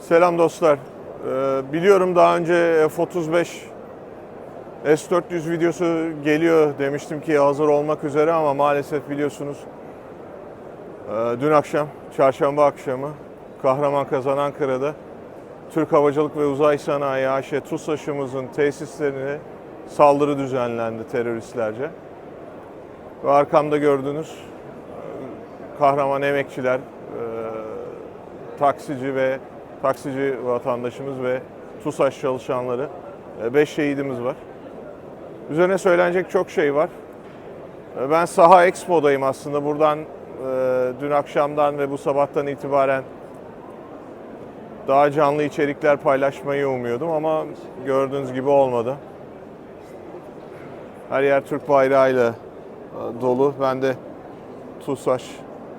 Selam dostlar. Ee, biliyorum daha önce F-35 S-400 videosu geliyor demiştim ki hazır olmak üzere ama maalesef biliyorsunuz e, dün akşam, çarşamba akşamı Kahramanmaraş Ankara'da Türk Havacılık ve Uzay Sanayi AŞ TUSAŞ'ımızın tesislerine saldırı düzenlendi teröristlerce. Ve arkamda gördüğünüz e, kahraman emekçiler, e, taksici ve taksici vatandaşımız ve TUSAŞ çalışanları 5 şehidimiz var. Üzerine söylenecek çok şey var. E, Ben Saha Expo'dayım aslında. Buradan e, dün akşamdan ve bu sabahtan itibaren daha canlı içerikler paylaşmayı umuyordum ama gördüğünüz gibi olmadı. Her yer Türk bayrağıyla e, dolu. Ben de TUSAŞ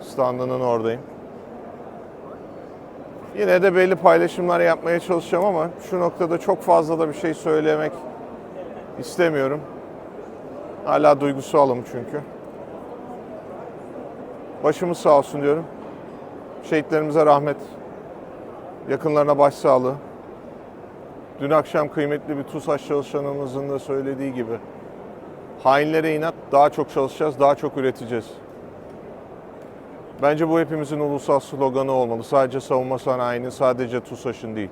standının oradayım. Yine de belli paylaşımlar yapmaya çalışacağım ama şu noktada çok fazla da bir şey söylemek istemiyorum. Hala duygusalım çünkü. Başımız sağ olsun diyorum. Şehitlerimize rahmet, yakınlarına başsağlığı. Dün akşam kıymetli bir TUSAŞ çalışanımızın da söylediği gibi hainlere inat daha çok çalışacağız, daha çok üreteceğiz. Bence bu hepimizin ulusal sloganı olmalı. Sadece savunma sanayinin, sadece TUSAŞ'ın değil.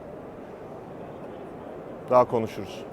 Daha konuşuruz.